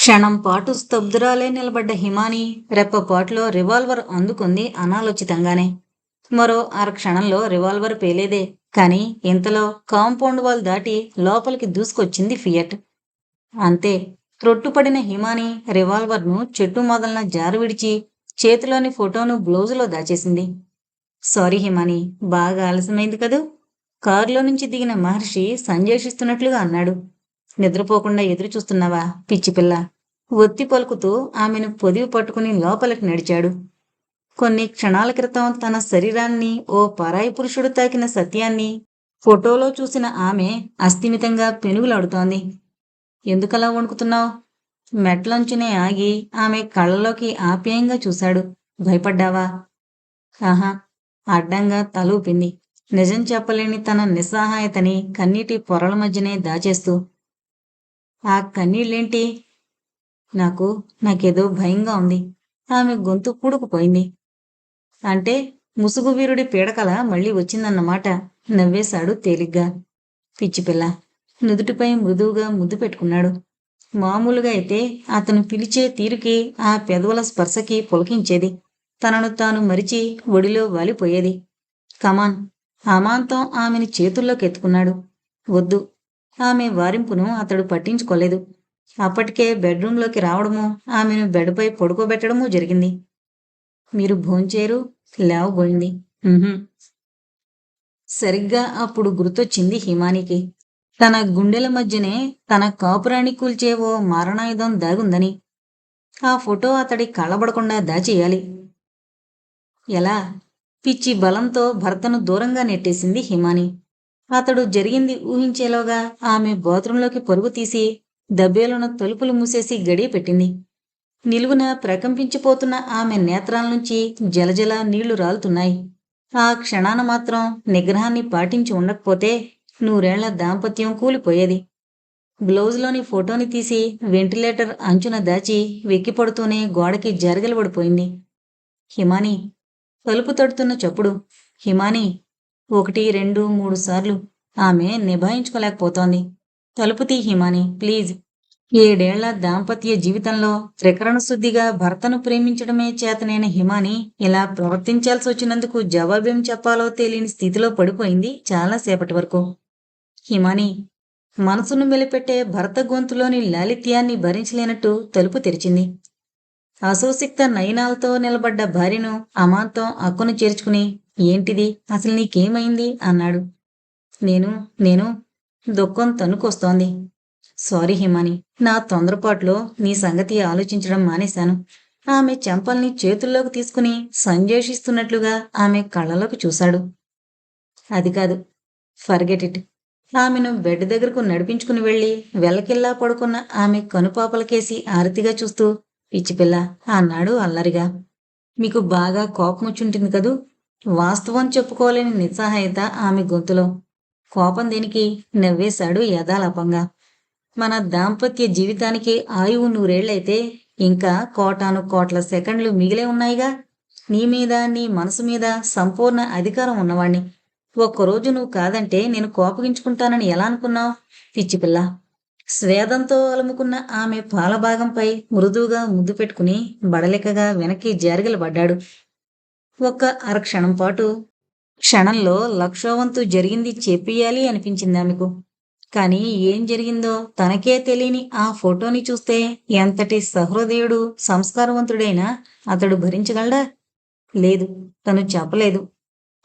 క్షణం పాటు స్తబ్దురాలే నిలబడ్డ హిమాని రెప్పపాటులో రివాల్వర్ అందుకుంది అనాలోచితంగానే. మరో అర క్షణంలో రివాల్వర్ పేలేదే. కాని ఇంతలో కాంపౌండ్ వాల్ దాటి లోపలికి దూసుకొచ్చింది ఫియట్. అంతే. త్రొట్టుపడిన హిమాని రివాల్వర్ను చెట్టు మొదలన జారు విడిచి చేతిలోని ఫోటోను బ్లౌజులో దాచేసింది. సారీ హిమాని బాగా ఆలస్యమైంది కదూ? కారులో నుంచి దిగిన మహర్షి సంజేషిస్తున్నట్లుగా అన్నాడు. నిద్రపోకుండా ఎదురు చూస్తున్నావా పిచ్చి పిల్ల? ఒత్తి పలుకుతూ ఆమెను పొదివి పట్టుకుని లోపలికి నడిచాడు. కొన్ని క్షణాల క్రితం తన శరీరాన్ని ఓ పరాయి పురుషుడు తాకిన సత్యాన్ని ఫోటోలో చూసిన ఆమె అస్థిమితంగా పెనుగులాడుతోంది. ఎందుకలా వణుకుతున్నావు? మెట్లంచునే ఆగి ఆమె కళ్ళలోకి ఆప్యాయంగా చూశాడు. భయపడ్డావా? ఆహా అడ్డంగా తలూపింది. నిజం చెప్పలేని తన నిస్సహాయతని కన్నీటి పొరల మధ్యనే దాచేస్తూ ఆ కన్నీళ్ళేంటి? నాకు నాకేదో భయంగా ఉంది. ఆమె గొంతు పూడుకుపోయింది అంటే ముసుగు వీరుడి పీడకల మళ్ళీ వచ్చిందన్నమాట నవ్వేశాడు తేలిగ్గా. పిచ్చిపిల్ల నుదుటిపై మృదువుగా ముద్దు పెట్టుకున్నాడు. మామూలుగా అయితే అతను పిలిచే తీరుకి ఆ పెదవుల స్పర్శకి పులకించేది. తనను తాను మరిచి ఒడిలో వాలిపోయేది. కమాన్ అమాంతం ఆమెని చేతుల్లోకి ఎత్తుకున్నాడు వద్దు ఆమె వారింపును అతడు పట్టించుకోలేదు. అప్పటికే బెడ్రూంలోకి రావడము ఆమెను బెడ్పై పడుకోబెట్టడము జరిగింది. మీరు భోంచేరు? లేవబోయింది. సరిగ్గా అప్పుడు గుర్తొచ్చింది హిమానికి. తన గుండెల మధ్యనే తన కాపురాన్ని కూల్చే ఓ మారణాయుధం దాగుందని. ఆ ఫోటో అతడి కళ్ళబడకుండా దాచేయాలి. ఎలా? పిచ్చి బలంతో భర్తను దూరంగా నెట్టేసింది హిమాని. అతడు జరిగింది ఊహించేలోగా ఆమె బాత్రూంలోకి పరుగు తీసి దబ్బేలున తలుపులు మూసేసి గడియ పెట్టింది. నిలువున ప్రకంపించిపోతున్న ఆమె నేత్రాల నుంచి జలజల నీళ్ళు రాలుతున్నాయి. ఆ క్షణాన మాత్రం నిగ్రహాన్ని పాటించి ఉండకపోతే నూరేళ్ళ దాంపత్యం కూలిపోయేది. బ్లౌజ్లోని ఫోటోని తీసి వెంటిలేటర్ అంచున దాచి వెక్కిపడుతూనే గోడకి జరగలబడిపోయింది. హిమాని తలుపు తడుతున్న చప్పుడు హిమాని ఒకటి రెండు మూడు సార్లు ఆమె నిభాయించుకోలేకపోతోంది. తలుపుతి హిమాని ప్లీజ్. ఏడేళ్ళ దాంపత్య జీవితంలో త్రికరణ శుద్ధిగా భర్తను ప్రేమించడమే చేతనైన హిమాని ఇలా ప్రవర్తించాల్సి వచ్చినందుకు జవాబేం చెప్పాలో తెలియని స్థితిలో పడిపోయింది చాలాసేపటి వరకు. హిమాని మనసును మెలిపెట్టే భర్త గొంతులోని లాలిత్యాన్ని భరించలేనట్టు తలుపు తెరిచింది. అసోసిక్త నయనాలతో నిలబడ్డ భార్యను అమాంతం అక్కును చేర్చుకుని ఏంటిది? అసలు నీకేమైంది? అన్నాడు. నేను నేను దుఃఖం తన్నుకొస్తోంది. సారీ హిమాని నా తొందరపాటులో నీ సంగతి ఆలోచించడం మానేశాను. ఆమె చెంపల్ని చేతుల్లోకి తీసుకుని సంజోషిస్తున్నట్లుగా ఆమె కళ్ళలోకి చూశాడు. అది కాదు ఫర్గెట్ ఇట్. ఆమెను బెడ్ దగ్గరకు నడిపించుకుని వెళ్ళి వెల్లకిల్లా పడుకున్న ఆమె కనుపాపలకేసి ఆరతిగా చూస్తూ పిచ్చిపిల్ల అన్నాడు అల్లరిగా. మీకు బాగా కోపం వచ్చుంటుంది కదూ? వాస్తవం చెప్పుకోలేని నిస్సహాయత ఆమె గొంతులో. కోపం దేనికి? నవ్వేశాడు యథాలాపంగా. మన దాంపత్య జీవితానికి ఆయువు నూరేళ్ళైతే ఇంకా కోటాను కోట్ల సెకండ్లు మిగిలే ఉన్నాయిగా. నీ మీద నీ మనసు మీద సంపూర్ణ అధికారం ఉన్నవాణ్ణి. ఒక్కరోజు నువ్వు కాదంటే నేను కోపగించుకుంటానని ఎలా అనుకున్నావు? పిచ్చిపిల్ల స్వేదంతో అలుముకున్న ఆమె పాలభాగంపై మృదువుగా ముద్దు పెట్టుకుని బడలికగా వెనక్కి జారిగలబడ్డాడు. ఒక్క అరక్షణం పాటు. క్షణంలో లక్షోవంతు జరిగింది చెప్పియాలి అనిపించింది ఆమెకు. కానీ ఏం జరిగిందో తనకే తెలియని ఆ ఫోటోని చూస్తే ఎంతటి సహృదయుడు సంస్కారవంతుడైనా అతడు భరించగలడా? లేదు తను చెప్పలేదు.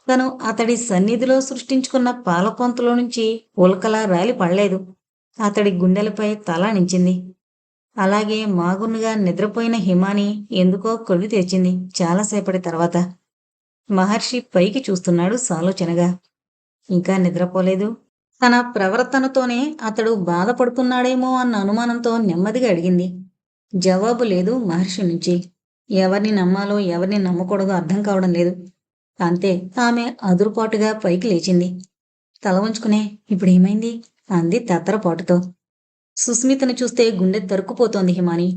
తను అతడి సన్నిధిలో సృష్టించుకున్న పాలకొంతలో నుంచి ఉల్కలా రాలి పడలేదు. అతడి గుండెలపై తలానించింది అలాగే మాగునుగా నిద్రపోయిన హిమాని ఎందుకో కళ్ళు తెచ్చింది చాలాసేపటి తర్వాత. మహర్షి పైకి చూస్తున్నాడు సాలోచనగా. ఇంకా నిద్రపోలేదు. తన ప్రవర్తనతోనే అతడు బాధపడుతున్నాడేమో అన్న అనుమానంతో నెమ్మదిగా అడిగింది. జవాబు లేదు మహర్షి నుంచి. ఎవరిని నమ్మాలో ఎవరిని నమ్మకూడదో అర్థం కావడం లేదు. అంతే ఆమె అదురుపాటుగా పైకి లేచింది. తల ఉంచుకునే ఇప్పుడేమైంది? అంది తత్తరపాటుతో సుస్మితను చూస్తే గుండె తరుక్కుపోతోంది హిమాని.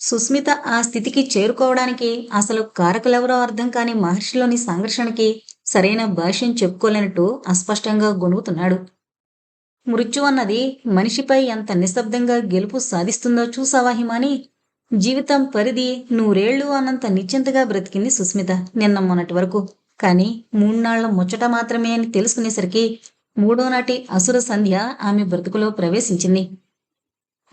సుస్మిత ఆ స్థితికి చేరుకోవడానికి అసలు కారకులెవరో అర్థం కాని మహర్షిలోని సంఘర్షణకి సరైన భాష్యం చెప్పుకోలేనట్టు అస్పష్టంగా గొణుగుతున్నాడు. మృత్యు అన్నది మనిషిపై ఎంత నిశ్శబ్దంగా గెలుపు సాధిస్తుందో చూసావా హిమాని? జీవితం పరిధి నూరేళ్ళు అన్నంత నిశ్చింతగా బ్రతికింది సుస్మిత నిన్న మొన్నటి వరకు. కానీ మూడ్నాళ్ళ ముచ్చట మాత్రమే అని తెలుసుకునేసరికి మూడో నాటి అసుర సంధ్య ఆమె బ్రతుకులో ప్రవేశించింది.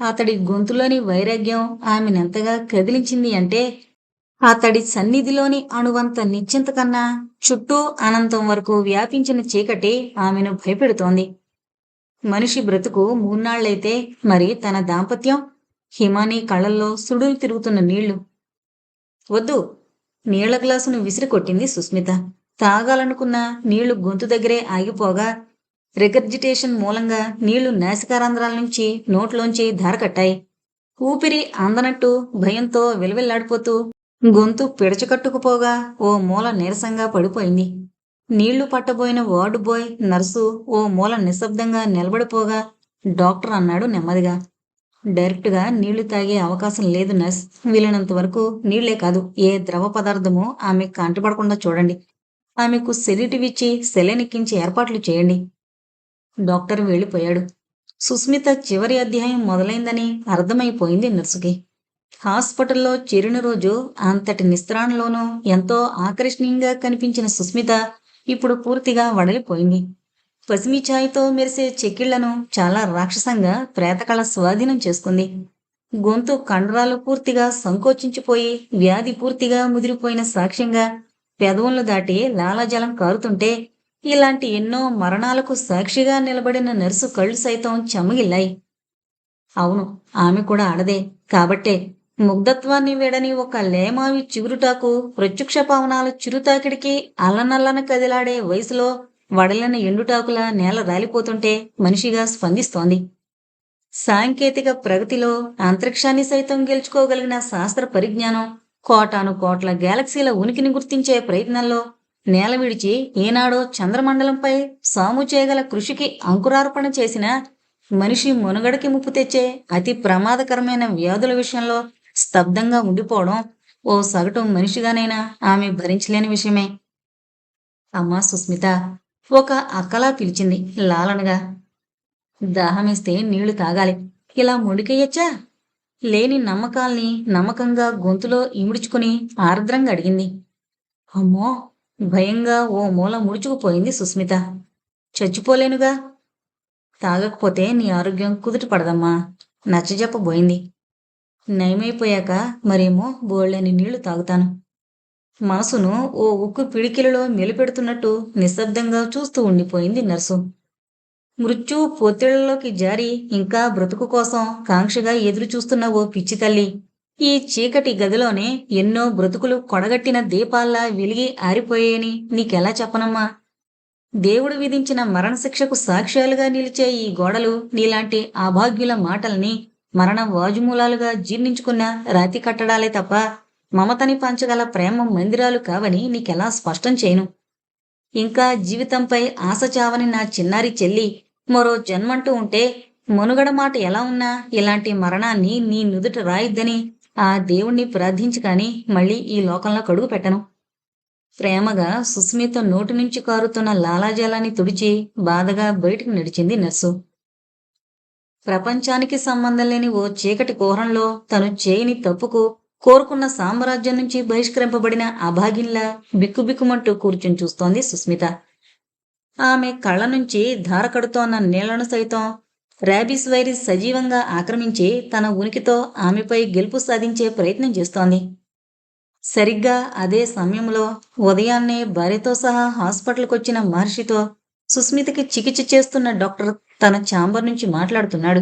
అతడి గొంతులోని వైరాగ్యం ఆమెనెంతగా కదిలించింది అంటే అతడి సన్నిధిలోని అణువంత నిశ్చింత కన్నా చుట్టూ అనంతం వరకు వ్యాపించిన చీకటి ఆమెను భయపెడుతోంది. మనిషి బ్రతుకు మూన్నాళ్ళైతే మరి తన దాంపత్యం హిమాని కళ్ళల్లో సుడులు తిరుగుతున్న నీళ్ళు. వద్దు నీళ్ళ గ్లాసును విసిరి కొట్టింది సుస్మిత. తాగాలనుకున్న నీళ్ళు గొంతు దగ్గరే ఆగిపోగా రిగర్జిటేషన్ మూలంగా నీళ్ళు నాసికారంధ్రాల నుంచి నోట్లోంచి ధారకట్టాయి. ఊపిరి అందనట్టు భయంతో విలవిల్లాడిపోతూ గొంతు పిడచకట్టుకుపోగా ఓ మూల నీరసంగా పడిపోయింది. నీళ్ళు పట్టబోయిన వార్డు బాయ్ నర్సు ఓ మూల నిశ్శబ్దంగా నిలబడిపోగా డాక్టర్ అన్నాడు నెమ్మదిగా. డైరెక్ట్గా నీళ్ళు తాగే అవకాశం లేదు నర్స్. వీలైనంత వరకు నీళ్ళే కాదు ఏ ద్రవ పదార్థమో ఆమె కంటపడకుండా చూడండి. ఆమెకు సెలిటివిచ్చి సెలెనెక్కించి ఏర్పాట్లు చేయండి. డాక్టర్ వెళ్ళిపోయాడు. సుస్మిత చివరి అధ్యాయం మొదలైందని అర్థమైపోయింది నర్సుకి. హాస్పిటల్లో చేరిన రోజు అంతటి నిస్త్రాణలోనూ ఎంతో ఆకర్షణీయంగా కనిపించిన సుస్మిత ఇప్పుడు పూర్తిగా వడలిపోయింది. పసిమి ఛాయ్తో మెరిసే చెక్కిళ్ళను చాలా రాక్షసంగా ప్రేతకళ స్వాధీనం చేసుకుంది. గొంతు కండరాలు పూర్తిగా సంకోచించిపోయి వ్యాధి పూర్తిగా ముదిరిపోయిన సాక్ష్యంగా పెదవులను దాటి లాలాజలం కారుతుంటే ఇలాంటి ఎన్నో మరణాలకు సాక్షిగా నిలబడిన నర్సు కళ్ళు సైతం చెమగిల్లాయి. అవును ఆమె కూడా ఆడదే. కాబట్టే ముగ్ధత్వాన్ని వేడని ఒక లేమావి చిగురుటాకు ప్రత్యక్ష పవనాల చిరుతాకిడికి అల్లనల్లన కదిలాడే వయసులో వడలిన ఎండుటాకుల నేల రాలిపోతుంటే మనిషిగా స్పందిస్తోంది. సాంకేతిక ప్రగతిలో అంతరిక్షాన్ని సైతం గెలుచుకోగలిగిన శాస్త్ర పరిజ్ఞానం కోటాను కోట్ల గ్యాలక్సీల ఉనికిని గుర్తించే ప్రయత్నంలో నేల విడిచి ఏనాడో చంద్రమండలంపై సాము చేయగల కృషికి అంకురార్పణ చేసిన మనిషి మునుగడకి ముప్పు తెచ్చే అతి ప్రమాదకరమైన వ్యాధుల విషయంలో స్తబ్దంగా ఉండిపోవడం ఓ సగటు మనిషిగానైనా ఆమె భరించలేని విషయమే. అమ్మా సుస్మిత ఒక అక్కలా పిలిచింది లాలనగా. దాహమేస్తే నీళ్ళు తాగాలి. ఇలా ముడికెయ్యచ్చా లేని నమ్మకాల్ని నమ్మకంగా గొంతులో ఇముడుచుకుని ఆర్ద్రంగా అడిగింది. అమ్మో! భయంగా ఓ మూల ముడుచుకుపోయింది సుస్మిత. చచ్చిపోలేనుగా. తాగకపోతే నీ ఆరోగ్యం కుదుట పడదమ్మా. నచ్చజెప్పబోయింది. నయమైపోయాక మరేమో బోళ్ళని నీళ్ళు తాగుతాను. మనసును ఓ ఉక్కు పిడికిలలో మెలిపెడుతున్నట్టు నిశ్శబ్దంగా చూస్తూ ఉండిపోయింది నర్సు. మృత్యు పొత్తిళ్ళలోకి జారి ఇంకా బ్రతుకు కోసం కాంక్షగా ఎదురు చూస్తున్న ఓ పిచ్చి తల్లి. ఈ చీకటి గదిలోనే ఎన్నో బ్రతుకులు కొడగట్టిన దీపాల్లా వెలిగి ఆరిపోయాయని నీకెలా చెప్పనమ్మా? దేవుడు విధించిన మరణశిక్షకు సాక్ష్యాలుగా నిలిచే ఈ గోడలు నీలాంటి అభాగ్యుల మాటల్ని మరణ వాజుమూలాలుగా జీర్ణించుకున్న రాతి కట్టడాలే తప్ప మమతని పంచగల ప్రేమ మందిరాలు కావని నీకెలా స్పష్టం చేయను? ఇంకా జీవితంపై ఆశ చావని నా చిన్నారి చెల్లి మరో జన్మంటూ ఉంటే మనుగడ మాట ఎలా ఉన్నా ఇలాంటి మరణాన్ని నీ నుదుట రాయిద్దని ఆ దేవుణ్ణి ప్రార్థించి కానీ మళ్ళీ ఈ లోకంలో కడుగు పెట్టను. ప్రేమగా సుస్మిత నోటి నుంచి కారుతున్న లాలాజలాన్ని తుడిచి బాధగా బయటికి నడిచింది నర్సు. ప్రపంచానికి సంబంధం లేని ఓ చీకటి కోహరంలో తను చేయని తప్పుకు కోరుకున్న సామ్రాజ్యం నుంచి బహిష్కరింపబడిన అభాగిన్లా బిక్కుబిక్కుమంటూ కూర్చుని చూస్తోంది సుస్మిత. ఆమె కళ్ళ నుంచి ధార కడుతోన్న నీళ్ళను సైతం ర్యాబిస్ వైరస్ సజీవంగా ఆక్రమించి తన ఉనికితో ఆమెపై గెలుపు సాధించే ప్రయత్నం చేస్తోంది. సరిగ్గా అదే సమయంలో ఉదయాన్నే భార్యతో సహా హాస్పిటల్కి వచ్చిన మహర్షితో సుస్మితకి చికిత్స చేస్తున్న డాక్టర్ తన ఛాంబర్ నుంచి మాట్లాడుతున్నాడు.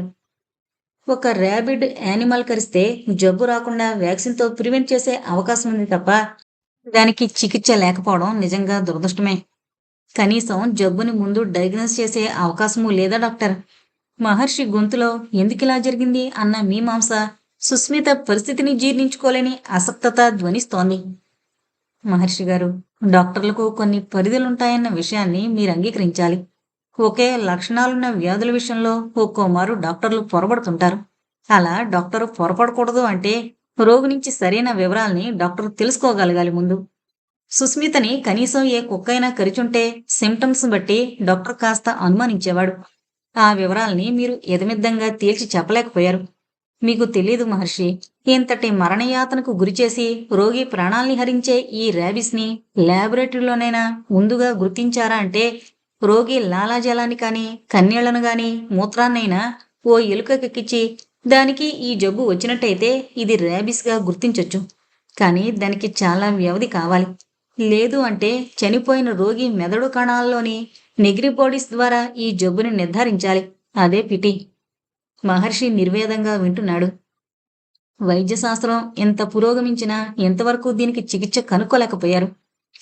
ఒక ర్యాబిడ్ యానిమల్ కరిస్తే జబ్బు రాకుండా వ్యాక్సిన్తో ప్రివెంట్ చేసే అవకాశం ఉంది తప్ప దానికి చికిత్స లేకపోవడం నిజంగా దురదృష్టమే. కనీసం జబ్బుని ముందు డయాగ్నోస్ చేసే అవకాశము లేదా డాక్టర్? మహర్షి గొంతులో ఎందుకిలా జరిగింది అన్న మీమాంస సుస్మిత పరిస్థితిని జీర్ణించుకోలేని అసక్తత ధ్వనిస్తోంది. మహర్షి గారు డాక్టర్లకు కొన్ని పరిధులుంటాయన్న విషయాన్ని మీరు అంగీకరించాలి. ఒకే లక్షణాలున్న వ్యాధుల విషయంలో ఒక్కోమారు డాక్టర్లు పొరబడుతుంటారు అలా డాక్టర్ పొరపడకూడదు అంటే రోగి నుంచి సరైన వివరాల్ని డాక్టర్ తెలుసుకోగలగాలి ముందు. సుస్మితని కనీసం ఏ కుక్కైనా కరిచుంటే సిమ్టమ్స్ బట్టి డాక్టర్ కాస్త అనుమానించేవాడు. ఆ వివరాల్ని మీరు ఎదమిద్దంగా తేల్చి చెప్పలేకపోయారు. మీకు తెలీదు మహర్షి ఇంతటి మరణయాతనకు గురిచేసి రోగి ప్రాణాల్ని హరించే ఈ ర్యాబిస్ని ల్యాబొరేటరీలోనైనా ముందుగా గుర్తించారా అంటే రోగి లాలాజలాన్ని కానీ కన్నీళ్ళను గాని మూత్రాన్నైనా ఓ ఎలుకకెక్కిచ్చి దానికి ఈ జబ్బు వచ్చినట్టయితే ఇది ర్యాబిస్గా గుర్తించొచ్చు. కానీ దానికి చాలా వ్యవధి కావాలి. లేదు అంటే చనిపోయిన రోగి మెదడు కణాల్లోని నెగ్రిపోడిస్ ద్వారా ఈ జబ్బుని నిర్ధారించాలి. అదే పిటి. మహర్షి నిర్వేదంగా వింటున్నాడు. వైద్యశాస్త్రం ఎంత పురోగమించినా ఎంతవరకు దీనికి చికిత్స కనుక్కోలేకపోయారు.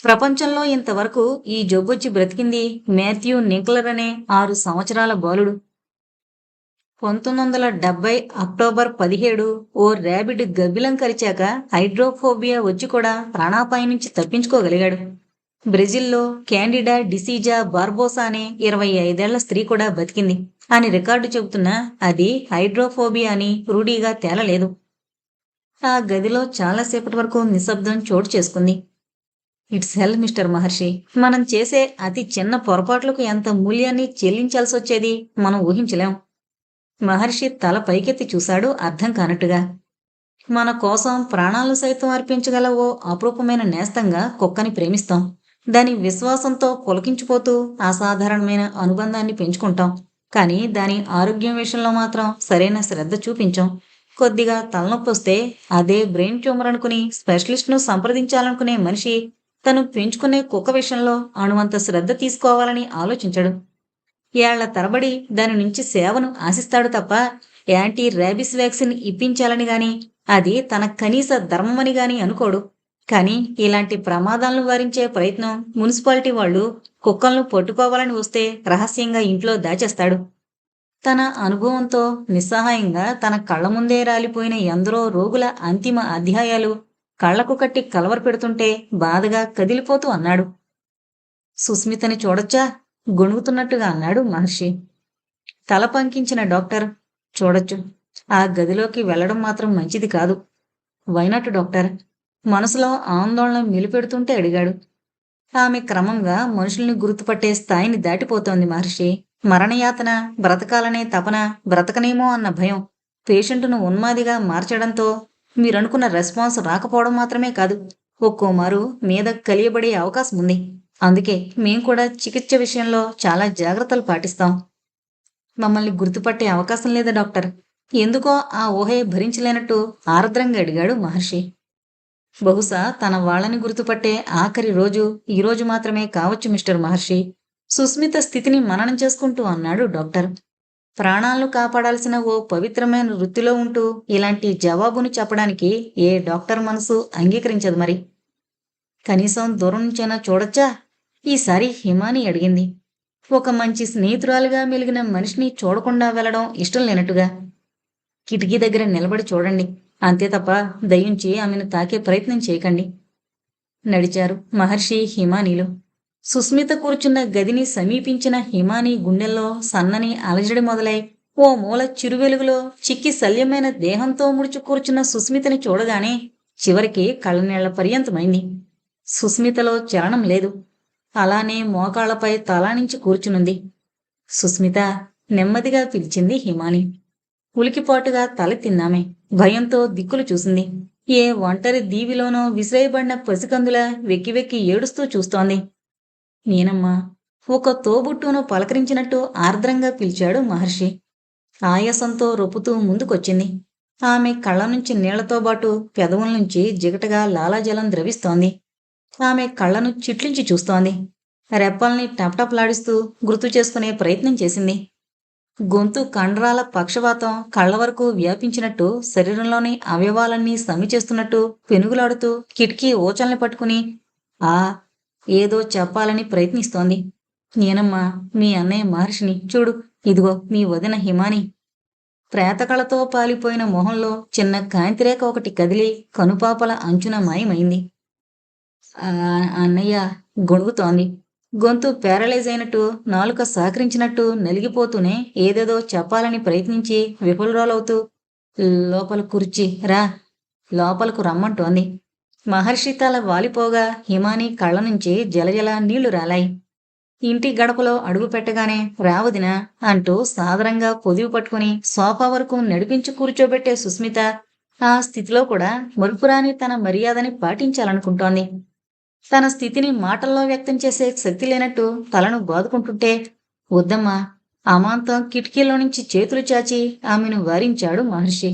ప్రపంచంలో ఇంతవరకు ఈ జబ్బొచ్చి బ్రతికింది మాథ్యూ నింక్లర్ అనే ఆరు సంవత్సరాల బాలుడు. పంతొమ్మిది వందల డెబ్బై అక్టోబర్ పదిహేడు ఓ ర్యాబిడ్ గబ్బిలం కరిచాక హైడ్రోఫోబియా వచ్చి కూడా ప్రాణాపాయం నుంచి తప్పించుకోగలిగాడు. బ్రెజిల్లో క్యాండిడా డిసీజా బార్బోసా అనే ఇరవై ఐదేళ్ళ స్త్రీ కూడా బతికింది. అని రికార్డు చెబుతున్నా అది హైడ్రోఫోబియా అని రూఢీగా తేలలేదు. ఆ గదిలో చాలాసేపటి వరకు నిశ్శబ్దం చోటు చేసుకుంది. It's hell mister Maharshi. మనం చేసే అతి చిన్న పొరపాట్లకు ఎంత మూల్యాన్ని చెల్లించాల్సి వచ్చేది మనం ఊహించలేం. మహర్షి తల పైకెత్తి చూశాడు అర్థం కానట్టుగా. మన కోసం ప్రాణాలు సైతం అర్పించగల ఓ అపరూపమైన నేస్తంగా కుక్కని ప్రేమిస్తాం. దాని విశ్వాసంతో పులకించిపోతూ అసాధారణమైన అనుబంధాన్ని పెంచుకుంటాం. కానీ దాని ఆరోగ్యం విషయంలో మాత్రం సరైన శ్రద్ధ చూపించాం. కొద్దిగా తలనొప్పి వస్తే అదే బ్రెయిన్ ట్యూమర్ అనుకుని స్పెషలిస్ట్ను సంప్రదించాలనుకునే మనిషి తను పెంచుకునే కుక్క విషయంలో అణువంత శ్రద్ధ తీసుకోవాలని ఆలోచించడు. ఏళ్ళ తరబడి దాని నుంచి సేవను ఆశిస్తాడు తప్ప యాంటీ ర్యాబిస్ వ్యాక్సిన్ ఇప్పించాలని గాని అది తన కనీస ధర్మమని గాని అనుకోడు. కానీ ఇలాంటి ప్రమాదాలను వారించే ప్రయత్నం మున్సిపాలిటీ వాళ్ళు కుక్కలను పట్టుకోవాలని వస్తే రహస్యంగా ఇంట్లో దాచేస్తాడు. తన అనుభవంతో నిస్సహాయంగా తన కళ్ళ ముందే రాలిపోయిన ఎందరో రోగుల అంతిమ అధ్యాయాలు కళ్ళకు కట్టి కలవర పెడుతుంటే బాధగా కదిలిపోతూ అన్నాడు. సుస్మితని చూడొచ్చా? గొణుగుతున్నట్టుగా అన్నాడు మహర్షి. తల పంకించిన డాక్టర్ చూడొచ్చు. ఆ గదిలోకి వెళ్ళడం మాత్రం మంచిది కాదు. Why not doctor? మనసులో ఆందోళన మెలిపెడుతుంటే అడిగాడు. ఆమె క్రమంగా మనుషుల్ని గుర్తుపట్టే స్థాయిని దాటిపోతోంది మహర్షి. మరణయాతన బ్రతకాలనే తపన బ్రతకనేమో అన్న భయం పేషెంట్ను ఉన్మాదిగా మార్చడంతో మీరనుకున్న రెస్పాన్స్ రాకపోవడం మాత్రమే కాదు ఒక్కోమారు మీద కలియబడే అవకాశం ఉంది అందుకే మేం కూడా చికిత్స విషయంలో చాలా జాగ్రత్తలు పాటిస్తాం. మమ్మల్ని గుర్తుపట్టే అవకాశం లేదా డాక్టర్? ఎందుకో ఆ ఊహే భరించలేనట్టు ఆర్ద్రంగా అడిగాడు మహర్షి. బహుశా తన వాళ్ళని గుర్తుపట్టే ఆఖరి రోజు ఈ రోజు మాత్రమే కావచ్చు మిస్టర్ మహర్షి. సుస్మిత స్థితిని మననం చేసుకుంటూ అన్నాడు డాక్టర్. ప్రాణాలను కాపాడాల్సిన ఓ పవిత్రమైన వృత్తిలో ఉంటూ ఇలాంటి జవాబును చెప్పడానికి ఏ డాక్టర్ మనసు అంగీకరించదు మరి. కనీసం దూరం నుంచైనా చూడొచ్చా? ఈసారి హిమాని అడిగింది. ఒక మంచి స్నేహితురాలుగా మెలిగిన మనిషిని చూడకుండా వెళ్ళడం ఇష్టం లేనట్టుగా. కిటికీ దగ్గర నిలబడి చూడండి. అంతే తప్ప దయించి ఆమెను తాకే ప్రయత్నం చేయకండి. నడిచారు మహర్షి హిమానీలు. సుస్మిత కూర్చున్న గదిని సమీపించిన హిమాని గుండెల్లో సన్నని అలజడి మొదలై ఓ మూల చిరువెలుగులో చిక్కి శల్యమైన దేహంతో ముడుచు కూర్చున్న సుస్మితని చూడగానే చివరికి కళ్ళనీళ్ళ పర్యంతమైంది. సుస్మితలో చలనం లేదు. అలానే మోకాళ్ళపై తలానించి కూర్చునుంది. సుస్మిత నెమ్మదిగా పిలిచింది హిమాని. ఉలికిపాటుగా తల తిన్నామే. భయంతో దిక్కులు చూసింది. ఏ ఒంటరి దీవిలోనో విసిరేయబడిన పసికందుల వెక్కి వెక్కి ఏడుస్తూ చూస్తోంది. నేనమ్మా ఒక తోబుట్టును పలకరించినట్టు ఆర్ద్రంగా పిలిచాడు మహర్షి. ఆయాసంతో రొప్పుతూ ముందుకొచ్చింది. ఆమె కళ్ళ నుంచి నీళ్ళతో పాటు పెదవుల నుంచి జిగటగా లాలాజలం ద్రవిస్తోంది. ఆమె కళ్ళను చిట్లించి చూస్తోంది. రెప్పల్ని టప్టప్లాడిస్తూ గుర్తు చేసుకునే ప్రయత్నం చేసింది. గొంతు కండరాల పక్షవాతం కళ్ళ వరకు వ్యాపించినట్టు శరీరంలోని అవయవాలన్నీ సమ్మి చేస్తున్నట్టు పెనుగులాడుతూ కిటికీ ఓచల్ని పట్టుకుని ఆ ఏదో చెప్పాలని ప్రయత్నిస్తోంది. నేనమ్మా మీ అన్నయ్య మహర్షిని చూడు ఇదిగో మీ వదిన హిమాని. ప్రేతకళతో పాలిపోయిన మొహంలో చిన్న కాంతిరేఖ ఒకటి కదిలి కనుపాపల అంచున మాయమైంది. అన్నయ్య గొణుగుతోంది గొంతు ప్యారలైజ్ అయినట్టు నాలుక సహకరించినట్టు నలిగిపోతూనే ఏదేదో చెప్పాలని ప్రయత్నించి విఫలరాలవుతూ లోపల కుర్చి రా లోపలకు రమ్మంటోంది. మహర్షి తల వాలిపోగా హిమాని కళ్ళ నుంచి జలజల నీళ్ళు రాలాయి. ఇంటి గడపలో అడుగు పెట్టగానే రావదినా అంటూ సాదరంగా పొదివి పట్టుకుని సోఫా వరకు నడిపించి కూర్చోబెట్టే సుస్మిత ఆ స్థితిలో కూడా మరుపురాని తన మర్యాదని పాటించాలనుకుంటోంది. తన స్థితిని మాటల్లో వ్యక్తం చేసే శక్తి లేనట్టు తలను బాదుకుంటుంటే వద్దమ్మా అమాంతం కిటికీలో నుంచి చేతులు చాచి ఆమెను వారించాడు మహర్షి.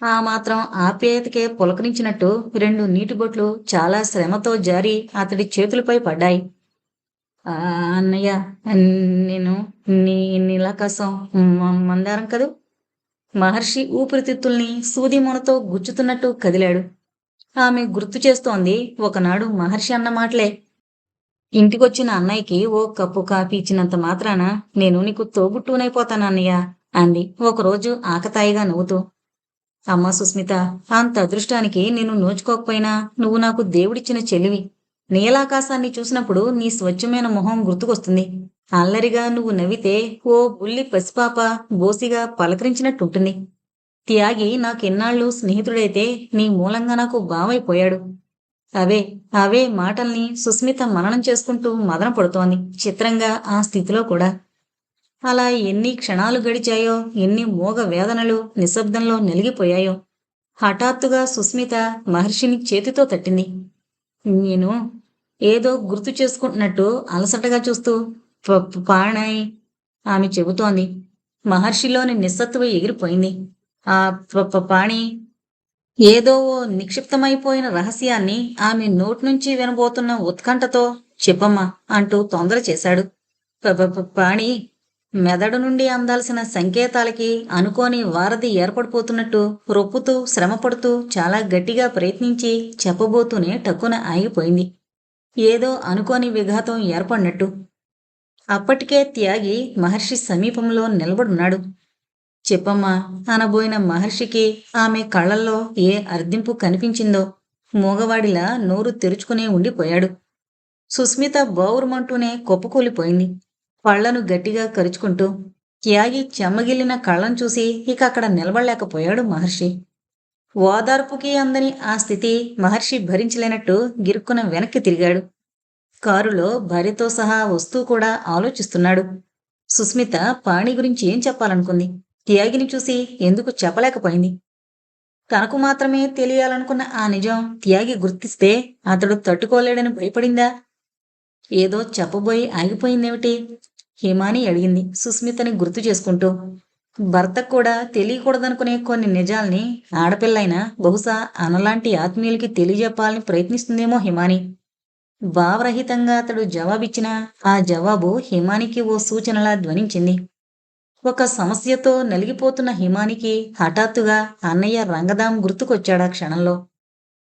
ఆ మాత్రం ఆప్యాయతకే పులకరించినట్టు రెండు నీటి బొట్లు చాలా శ్రమతో జారి అతడి చేతులపై పడ్డాయి. అన్నయ్య నేను నీ నీలాకాశం మందారం కదూ మహర్షి ఊపిరితిత్తుల్ని సూదిమొనతో గుచ్చుతున్నట్టు కదిలాడు. ఆమె గుర్తు చేస్తోంది. ఒకనాడు మహర్షి అన్న మాటలే. ఇంటికొచ్చిన అన్నయ్యకి ఓ కప్పు కాఫీ ఇచ్చినంత మాత్రాన నేను నీకు తోబుట్టూనైపోతాను అన్నయ్య అంది. ఒకరోజు ఆకతాయిగా నవ్వుతూ. అమ్మా సుస్మిత అంత అదృష్టానికి నేను నోచుకోకపోయినా నువ్వు నాకు దేవుడిచ్చిన చెలివి. నీలాకాశాన్ని చూసినప్పుడు నీ స్వచ్ఛమైన మొహం గుర్తుకొస్తుంది. అల్లరిగా నువ్వు నవ్వితే ఓ బుల్లి పసిపాప బోసిగా పలకరించినట్టుంటుంది. త్యాగి నాకెన్నాళ్ళు స్నేహితుడైతే నీ మూలంగా నాకు బావైపోయాడు. అవే అవే మాటల్ని సుస్మిత మననం చేసుకుంటూ మదన పడుతోంది చిత్రంగా ఆ స్థితిలో కూడా. అలా ఎన్ని క్షణాలు గడిచాయో ఎన్ని మోగ వేదనలు నిశ్శబ్దంలో నలిగిపోయాయో హఠాత్తుగా సుస్మిత మహర్షిని చేతితో తట్టింది. నేను ఏదో గుర్తు చేసుకుంటున్నట్టు అలసటగా చూస్తూ "ప- పాణాయి ఆమె చెబుతోంది. మహర్షిలోని నిస్సత్తువ ఎగిరిపోయింది. ఆ పాణి ఏదో ఓ నిక్షిప్తమైపోయిన రహస్యాన్ని ఆమె నోటి నుంచి వినబోతున్న ఉత్కంఠతో చెప్పమ్మా అంటూ తొందర చేశాడు. "ప- ప- పాణి మెదడు నుండి అందాల్సిన సంకేతాలకి అనుకోని వారధి ఏర్పడిపోతున్నట్టు రొప్పుతూ శ్రమపడుతూ చాలా గట్టిగా ప్రయత్నించి చెప్పబోతూనే టక్కున ఆగిపోయింది. ఏదో అనుకోని విఘాతం ఏర్పడినట్టు. అప్పటికే త్యాగి మహర్షి సమీపంలో నిలబడున్నాడు. చెప్పమ్మా అనబోయిన మహర్షికి ఆమె కళ్ళల్లో ఏ అర్దింపు కనిపించిందో. మూగవాడిలా నోరు తెరుచుకునే ఉండిపోయాడు. సుస్మిత బౌరుమంటూనే కొప్పుకూలిపోయింది. పళ్ళను గట్టిగా కరుచుకుంటూ త్యాగి చెమ్మగిల్లిన కళ్ళను చూసి ఇక అక్కడ నిలబడలేకపోయాడు మహర్షి. ఓదార్పుకి అందని ఆ స్థితి మహర్షి భరించలేనట్టు గిరుక్కున వెనక్కి తిరిగాడు. కారులో భార్యతో సహా వస్తూ కూడా ఆలోచిస్తున్నాడు. సుస్మిత పాణి గురించి ఏం చెప్పాలనుకుంది? త్యాగిని చూసి ఎందుకు చెప్పలేకపోయింది? తనకు మాత్రమే తెలియాలనుకున్న ఆ నిజం త్యాగి గుర్తిస్తే అతడు తట్టుకోలేడని భయపడిందా? ఏదో చెప్పబోయి ఆగిపోయిందేమిటి? హిమాని అడిగింది సుస్మితని గుర్తు చేసుకుంటూ. భర్తకు కూడా తెలియకూడదనుకునే కొన్ని నిజాల్ని ఆడపిల్లైనా బహుశా అనలాంటి ఆత్మీయులకి తెలియజెప్పాలని ప్రయత్నిస్తుందేమో హిమాని. భావరహితంగా అతడు జవాబిచ్చినా ఆ జవాబు హిమానికి ఓ సూచనలా ధ్వనించింది. ఒక సమస్యతో నలిగిపోతున్న హిమానికి హఠాత్తుగా అన్నయ్య రంగదాం గుర్తుకొచ్చాడా క్షణంలో.